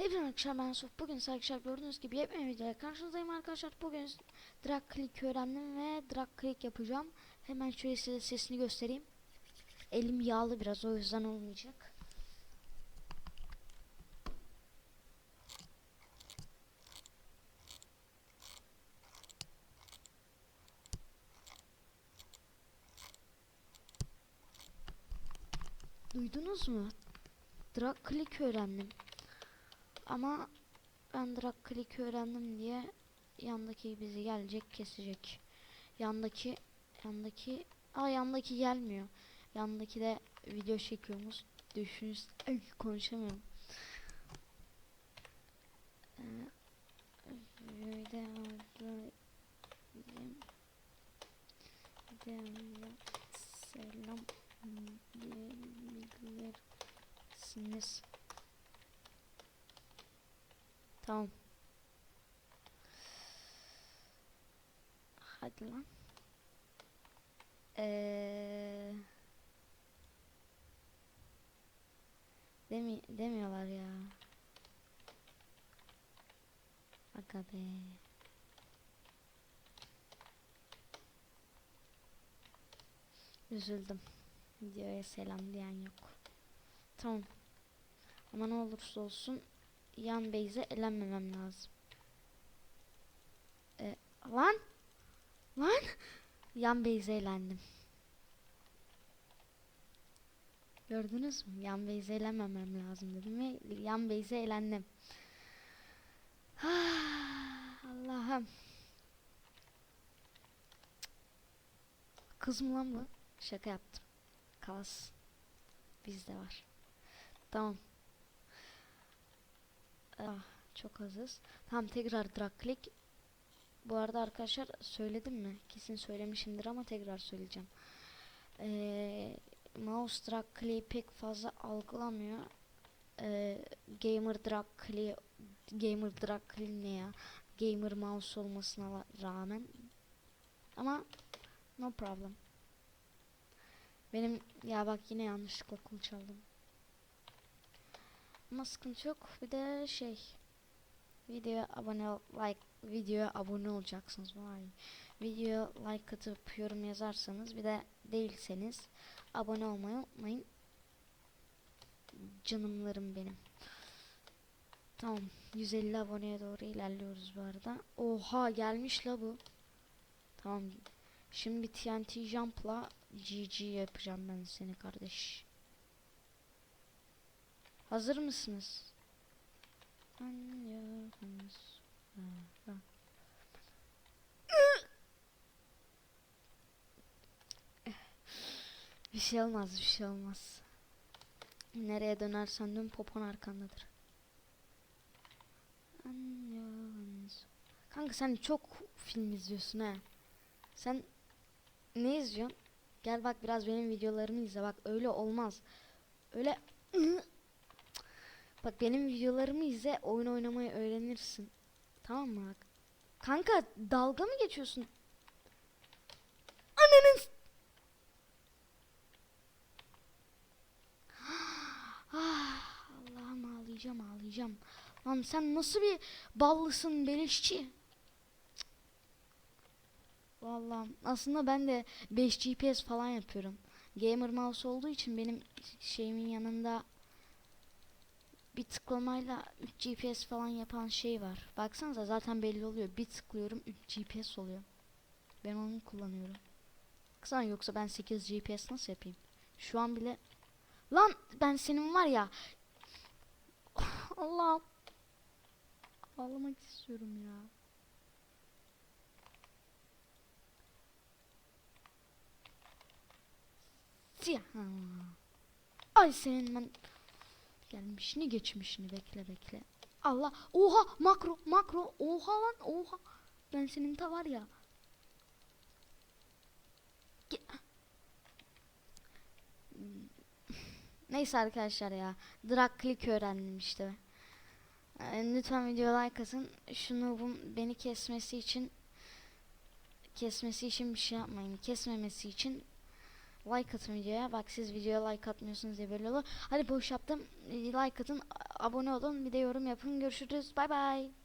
Hepinize arkadaşlar ben Yusuf. Bugün arkadaşlar gördüğünüz gibi yepyeni videoya karşınızdayım arkadaşlar. Bugün drag click öğrendim ve drag click yapacağım. Hemen şöyle size sesini göstereyim. Elim yağlı biraz o yüzden olmayacak. Duydunuz mu? Drag click öğrendim. Ama ben drag click öğrendim diye yandaki bizi gelecek kesecek. Yandaki yandaki aa yandaki gelmiyor. Yandaki de video çekiyormuş. Düşünüz ay konuşamıyorum. Ee, videoya selam diyebilirsiniz. Tamam. Hadi lan. Ee, demi demiyorlar ya. Aga be. Üzüldüm. Videoya selam diyen yok. Tamam. Ama ne olursa olsun yan base'e elenmemem lazım. E, lan! Lan! Yan base'e elendim. Gördünüz mü? Yan base'e elenmemem lazım dedim ve yan base'e elendim. Ah, Allah'ım. Kız mı lan bu? Şaka yaptım. Kalsın. Bizde var. Tamam. Ah, çok azız. Tamam tekrar drag click. Bu arada arkadaşlar söyledim mi? Kesin söylemişimdir ama tekrar söyleyeceğim. Ee, mouse drag click'i pek fazla algılamıyor. Ee, gamer drag click gamer drag click ne ya? Gamer mouse olmasına rağmen ama no problem. Benim ya bak yine yanlışlıkla kul çaldım. Ama sıkıntı yok. Bir de şey videoya abone like videoya abone olacaksınız vay. Videoya like atıp yorum yazarsanız bir de değilseniz abone olmayı unutmayın. Canımlarım benim. Tamam. 150 aboneye doğru ilerliyoruz bu arada. Oha gelmiş la bu. Tamam. Şimdi TNT Jump'la GG yapacağım ben seni kardeş. Hazır mısınız? Bir şey olmaz, bir şey olmaz. Nereye dönersen dön popon arkandadır. Kanka sen çok film izliyorsun ha. Sen ne izliyorsun? Gel bak biraz benim videolarımı izle. Bak öyle olmaz. Öyle Bak benim videolarımı izle, oyun oynamayı öğrenirsin. Tamam mı? Kanka dalga mı geçiyorsun? Ananın Ah, Allah'ım ağlayacağım ağlayacağım. Lan sen nasıl bir ballısın beleşçi? Vallahi aslında ben de 5 GPS falan yapıyorum. Gamer mouse olduğu için benim şeyimin yanında bir tıklamayla 3 GPS falan yapan şey var. Baksanıza zaten belli oluyor. Bir tıklıyorum 3 GPS oluyor. Ben onu kullanıyorum. Baksana yoksa ben 8 GPS nasıl yapayım? Şu an bile Lan ben senin var ya Allah'ım Ağlamak istiyorum ya. Ay senin ben gelmişini geçmişini bekle bekle. Allah oha makro makro oha lan oha. Ben senin ta var ya. Ge- Neyse arkadaşlar ya. Drag click öğrendim işte. Ee, lütfen video like atın. Şunu bu beni kesmesi için kesmesi için bir şey yapmayın. Kesmemesi için like atın videoya. Bak siz videoya like atmıyorsunuz diye böyle olur. Hadi boş yaptım. Like atın, abone olun, bir de yorum yapın. Görüşürüz. Bay bay.